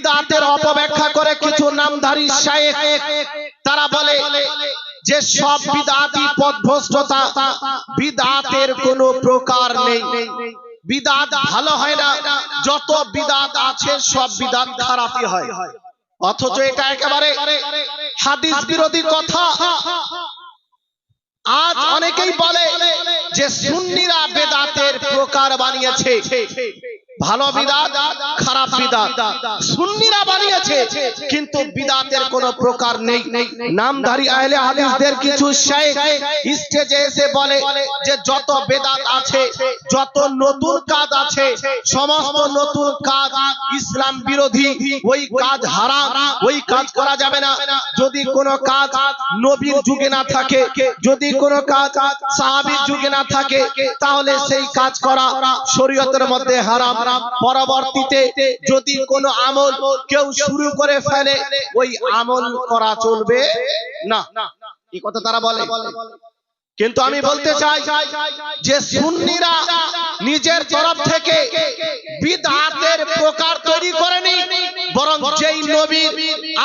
বিদাতের অপব্যাখ্যা করে কিছু নামধারী শায়েখ, তারা বলে যে সব বিদাতি পদভ্রষ্টতা বিদাতের কোনো প্রকার নেই। বিদাত ভালো হয় না, যত বিদাত আছে সব বিদাত খারাপই হয়। অথচ এটা একেবারে হাদিস বিরোধী কথা। আজ অনেকেই বলে যে সুন্নিরা বেদাতের প্রকার বানিয়েছে। ভালো বিদাত, খারাপ বিদাত। সুন্নিরা বানিয়েছে, কিন্তু বিদাতের কোন প্রকার নেই। নামধারী আহলে হাদিসদের কিছু শেখ স্টেজে এসে বলে যে যত বেদাত আছে, যত নতুন কাজ আছে, সমস্ত নতুন কাজ ইসলাম বিরোধী। ওই কাজ হারাম, ওই কাজ করা যাবে না। যদি কোন কাজ নবীর যুগে না থাকে, যদি কোন কাজ সাহাবীর যুগে না থাকে, তাহলে সেই কাজ করা শরীয়তের মধ্যে হারাম। পরবর্তীতে যদি কোন আমল কেউ শুরু করে ফেলে, ওই আমল করা চলবে না। এই কথা তারা বলে। কিন্তু আমি বলতে চাই যে সুন্নিরা নিজের তরফ থেকে বিদআতের প্রকার তৈরি করেনি, বরং যেই নবী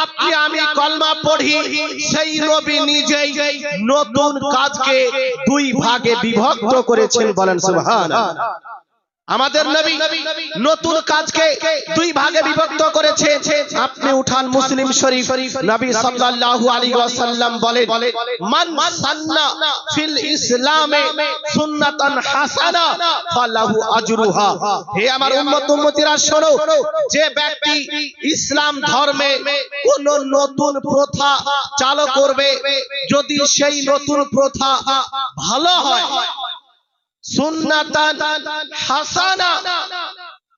আপনি আমি কলমা পড়ি, সেই নবী নিজেই নতুন কাজকে দুই ভাগে বিভক্ত করেছেন বলেন সুবহানাল্লাহ। আমাদের নবী নতুন কাজকে দুই ভাগে বিভক্ত করেছে। আপনি উঠান মুসলিম শরীফ। নবী সাল্লাল্লাহু আলাইহি ওয়াসাল্লাম বলেন মান সান্না ফিল ইসলামে সুন্নাতান হাসানা ফালাহু আজরুহা। হে আমার উম্মত উম্মতিরা শোনো যে ব্যক্তি ইসলাম ধর্মে কোন নতুন প্রথা চালু করবে যদি সেই নতুন প্রথা ভালো হয়। সুন্নাতান হাসানা।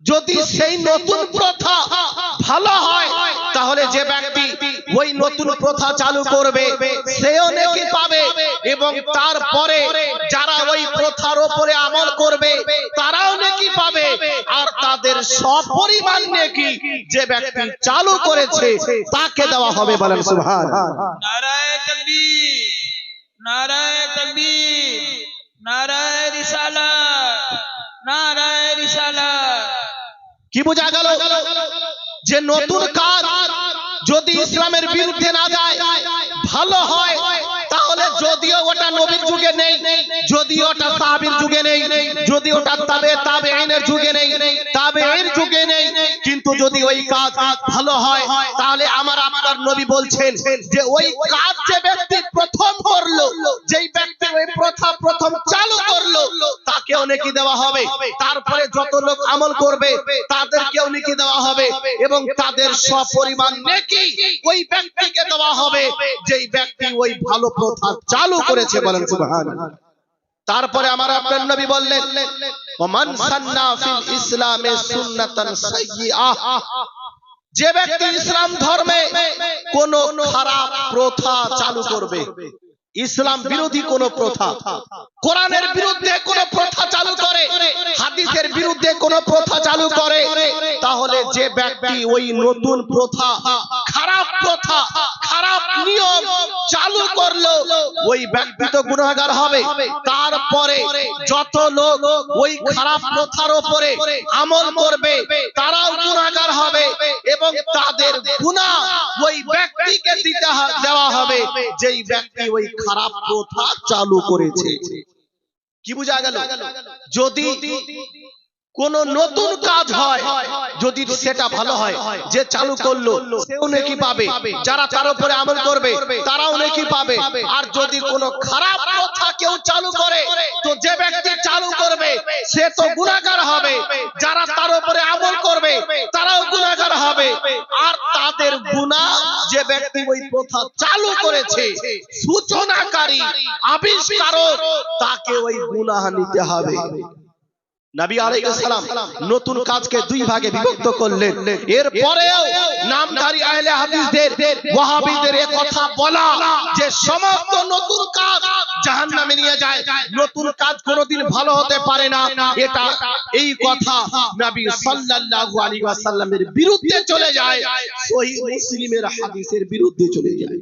যদি সেই নতুন প্রথা ভালো হয় তাহলে যে ব্যক্তি ওই নতুন প্রথা চালু করবে সেও নাকি পাবে এবং তারপরে যারা ওই প্রথার উপরে আমল করবে তারাও নাকি পাবে। আর তাদের সপরিমাণ নাকি যে ব্যক্তি চালু করেছে তাকে দেওয়া হবে বলেন সুবহান। নারায় তকবীর নারায় তকবীর কি বোঝা গেল? যে নতুন কাজ যদি ইসলামের বিরুদ্ধে না যায়, ভালো হয়, তাহলে যদিও ওটা নবীর যুগে নেই যদি ওটা সাহাবীর যুগে নেই যদি ওটা তাবে আইনের যুগে নেই তাবে আইন যুগে নেই, কিন্তু যদি ওই কাজ ভালো হয়, তাহলে আমার আপনার নবী বলছেন যে ওই কাজ যে ব্যক্তি প্রথম করল, যেই ব্যক্তি ওই প্রথা প্রথম চালু নেকি দেওয়া হবে, তারপরে যত লোক আমল করবে তাদেরকেও নেকি দেওয়া হবে এবং তাদের সপরিমাণ নেকি ওই ব্যক্তিকে দেওয়া হবে, যেই ব্যক্তি ওই ভালো প্রথা চালু করেছে বলেন সুবহানাল্লাহ। তারপরে আমার আপনার নবী বললেন, ওমান সান্না ফিল ইসলামে সুন্নাতান সাইয়্যিআহ যে ব্যক্তি ইসলাম ধর্মে কোন খারাপ প্রথা চালু করবে ইসলাম বিরোধী কোন প্রথা। কোরআনের বিরুদ্ধে কোন প্রথা চালু করে, হাদিসের বিরুদ্ধে কোন প্রথা চালু করে, তাহলে যে ব্যক্তি ওই নতুন প্রথা, খারাপ প্রথা, খারাপ নিয়ম চালু করল, ওই ব্যক্তি তো গুনাহগার হবে। তারপরে যত লোক ওই খারাপ প্রথার উপরে আমল করবে, তারাও গুনাহগার হবে এবং তাদের গুনাহ ওই ব্যক্তিকে দিতে দেওয়া হবে, যেই ব্যক্তি ওই খারাপ প্রথা চালু করেছে। কি বোঝা গেল? যদি কোন নতুন কাজ হয়, যদি সেটা ভালো হয়, যে চালু করল, সেও পাবে। যারা তার উপরে আমল করবে, তারাও নাকি পাবে। আর যদি কোন খারাপ কথা কেউ চালু করে, তো যে ব্যক্তি চালু করবে, সে তো গুণাগার হবে। যারা আর তাদের গুণা যে ব্যক্তি ওই প্রথা চালু করেছে, সূচনাকারী, আবিষ্কারক, তাকে ওই গুনাহা নিতে হবে। নবী আলাইহিস সালাম নতুন কাজকে দুই ভাগে বিভক্ত করলেন। এরপরেও নামধারী আহলে হাদিসদের ওয়াহাবিদের এই কথা বলা যে সমস্ত নতুন কাজ জাহান্নামে নিয়ে যায়। নতুন কাজ কোনোদিন ভালো হতে পারে না। এটা এই কথা নবী সাল্লাল্লাহু আলাইহি ওয়াসাল্লামের বিরুদ্ধে চলে যায়। সহিহ মুসলিমের হাদিসের বিরুদ্ধে চলে যায়।